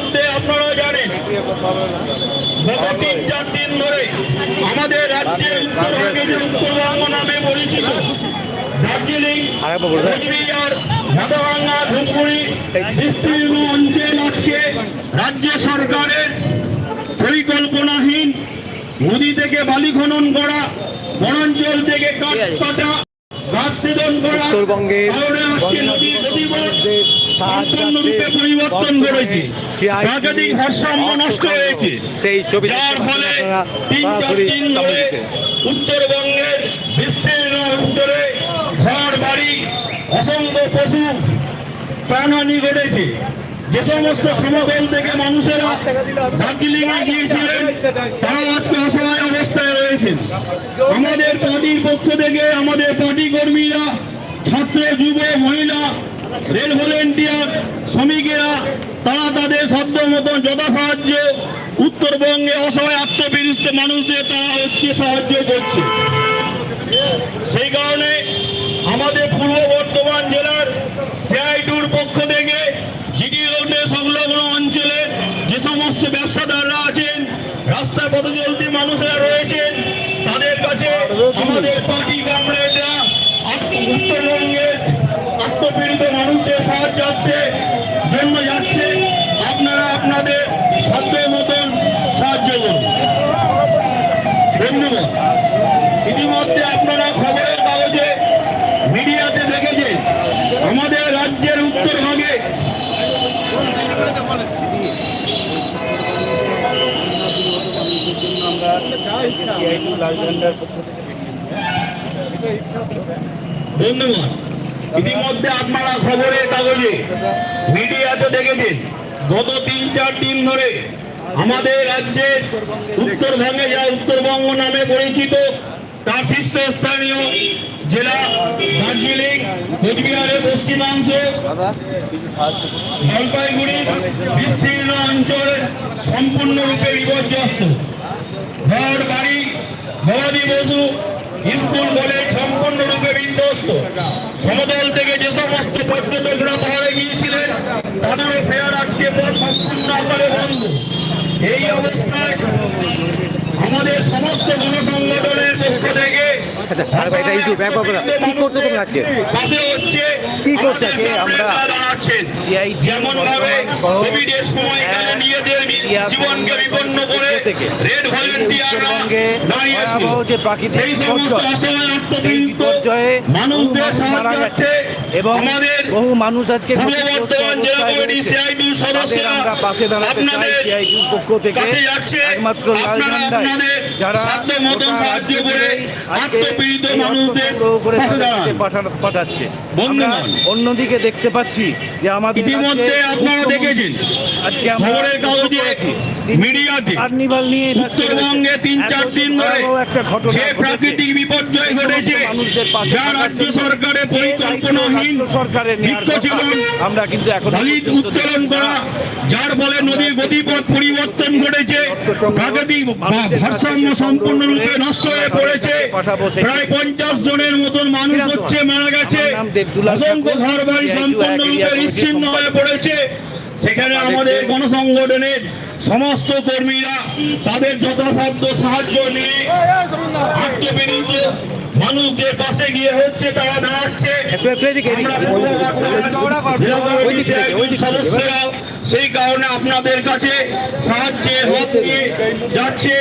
ইতিমধ্যে আপনারা জানেন গত তিন চার দিন ধরে আমাদের রাজ্যের উত্তরভাগে যে উত্তরবঙ্গ নামে পরিচিত রাজ্য সরকারের পরিকল্পনাহীন, নদী থেকে বালি খনন করা, বনাঞ্চল থেকে কাঠ কাটা উত্তরবঙ্গের পরিবর্তন প্রাকৃতিক ভারসাম্য নষ্ট হয়েছে সেই ছবি যার ফলে উত্তরবঙ্গের বিস্তীর্ণ অঞ্চলে ঘর বাড়ি অসংখ্য পশু প্রাণহানি ঘটেছে যে সমস্ত সমতল থেকে মানুষেরা দার্জিলিং এ গিয়েছিলেন তারা আজকে অসহায় অবস্থায় রয়েছেন আমাদের পার্টির পক্ষ থেকে, আমাদের পার্টি কর্মীরা ছাত্র যুব মহিলা, রেল ভলেন্টিয়ার শ্রমিকেরা, তারা তাদের সাধ্য মতন যথা সাহায্য উত্তরবঙ্গে অসহায় আত্মবিরিস্ত মানুষদের তারা হচ্ছে সাহায্য করছে। সেই কারণে আমাদের পূর্ব বর্ধমান জেলার সিআইটুর পক্ষ থেকে জিডি রোডে সংলগ্ন অঞ্চলে যে সমস্ত ব্যবসাদাররা আছেন রাস্তায় পথচলতি মানুষেরা রয়েছেন তাদের কাছে আমাদের পার্টি কমরেডরা আত্ম- উত্তরবঙ্গের আত্মপীড়িত মানুষদের জন্য যাচ্ছে আপনারা আপনাদের সাধ্য মতন সাহায্য করুন। বন্ধুগণ ইতিমধ্যে আপনারা খবরের কাগজে মিডিয়াতে দেখেছেন আমাদের রাজ্যের উত্তর ভাগে বন্ধুগণ ইতিমধ্যে আপনারা খবরের কাগজে, মিডিয়াতে দেখেছেন, গত তিন, চার দিন ধরে আমাদের রাজ্যের উত্তরবঙ্গে যা উত্তরবঙ্গ নামে পরিচিত, তার শীর্ষস্থানীয় জেলা দার্জিলিং, কোচবিহারের পশ্চিমাংশ, জলপাইগুড়ি বিস্তীর্ণ অঞ্চল সম্পূর্ণরূপে বিপর্যস্ত। ঘর বাড়ি স্কুল কলেজ সম্পূর্ণরূপে বিধ্বস্ত সমতল থেকে যে সমস্ত পর্যটকরা পাহাড়ে গিয়েছিলেন, তাদেরও ফেয়ার আজকে পর সম্পূর্ণ আকারে বন্ধ। এই অবস্থায় আমাদের সমস্ত থেকে আচ্ছা, আর ভাই, এটা ইউটিউব, দাও। কি করছ তোমরা আজকে? হচ্ছে কি করছ আজকে? আমরা কমরেডরা দাঁড়াচ্ছেন CIT যেমন ভাবে কোভিডের সময়কালে নিজেদের জীবনকে বিপন্ন করে রেড ভলেন্টিয়াররা দাঁড়িয়েছিল যে প্রাকৃতিক বিপর্যয়, বিপর্যয়ে মানুষদের মারা গেছে এবং বহু মানুষ আজকে আমরা পাশে দাঁড়াতে চাই পক্ষ থেকে একমাত্র লাল ঝান্ডায় যারা সাহায্য করে আত্মপীড়িত মানুষদের করে পাঠাচ্ছে। অন্যদিকে দেখতে পাচ্ছি যে আমাদের ইতিমধ্যে আপনারা দেখেছেন। আজকে আমরা খবরের কাগজে মিডিয়াতে কার্নিভাল নিয়ে উত্তরবঙ্গে তিন চার দিন ধরে একটা ঘটনা প্রাকৃতিক বিপর্যয় ঘটেছে। মানুষদের যা রাজ্য পরিকল্পনাহীন সরকারের আমরা কিন্তু এখন উত্তোলন করা যার ফলে নদীর গতিপথ পরিবর্তন ঘটেছে প্রাকৃতিক ভা- ভারসাম্য সম্পূর্ণরূপে নষ্ট হয়ে পড়েছে। প্রায় পঞ্চাশ জনের মতন মানুষ হচ্ছে মারা গেছে। অসংখ্য ঘর বাড়ি সম্পূর্ণরূপে নিশ্চিন্ন হয়ে পড়েছে। সেখানে আমাদের গণসংগঠনের সমস্ত কর্মীরা তাদের যথাসাধ্য সাহায্য নিয়ে আত্মবিনীত মানুষদের পাশে গিয়ে হচ্ছে তারা দাঁড়াচ্ছে। সদস্যরা সেই কারণে আপনাদের কাছে সাহায্যের হাত নিয়ে যাচ্ছে।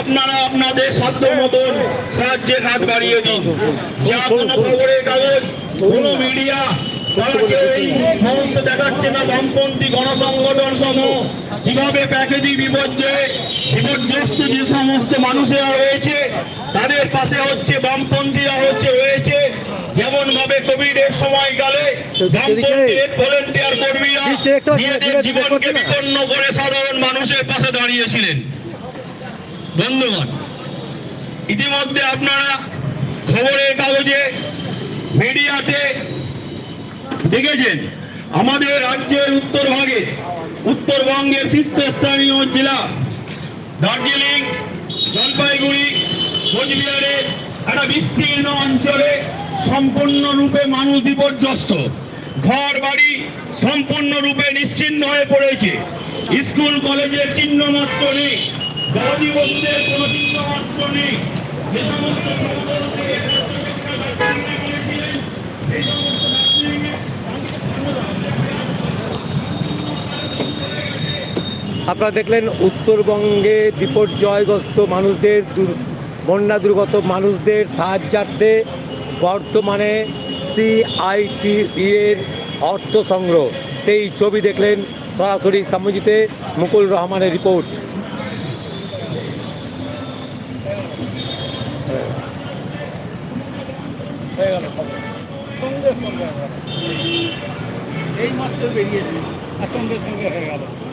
আপনারা আপনাদের সাধ্য মতন সাহায্যের হাত বাড়িয়ে দিন। যা কোনো খবরের কাগজ কোনো মিডিয়া দেখাচ্ছে না বামপন্থী গণসংগঠন সমূহ কীভাবে প্রাকৃতিক বিপর্যয়ে বিপর্যস্ত যে সমস্ত মানুষেরা রয়েছে তাদের পাশে হচ্ছে বামপন্থীরা হচ্ছে রয়েছে। যেমন ভাবে কোভিড এর সময়কালে ভলেন্টিয়ার কর্মীরা নিজেদের জীবনকে বিপন্ন করে সাধারণ মানুষের পাশে দাঁড়িয়েছিলেন। বন্ধুগণ ইতিমধ্যে আপনারা খবরের কাগজে মিডিয়াতে দেখেছেন? আমাদের রাজ্যের উত্তর ভাগে উত্তরবঙ্গের শীর্ষস্থানীয় জেলা দার্জিলিং, জলপাইগুড়ি, কোচবিহারে একটা বিস্তীর্ণ অঞ্চলে সম্পূর্ণরূপে মানুষ বিপর্যস্ত। ঘর বাড়ি সম্পূর্ণরূপে নিশ্চিন্ন হয়ে পড়েছে। স্কুল, কলেজের চিহ্ন মাত্র নেই। গাজী বন্ধুদের কোনো চিহ্ন মাত্র নেই। যে সমস্ত সমতল থেকে ছাত্র-ছাত্রীরা করেছিলেন, সেই সমস্ত দার্জিলিংয়ে আপনারা দেখলেন উত্তরবঙ্গে বিপর্যয়গ্রস্ত মানুষদের, দুর- বন্যা দুর্গত মানুষদের সাহায্যার্থে বর্তমানে সিআইটি এর অর্থ সংগ্রহ। সেই ছবি দেখলেন সরাসরি সামজিতে মুকুল রহমানের রিপোর্ট। এই মাত্র বেরিয়েছে আর সঙ্গে সঙ্গে হয়ে গেল।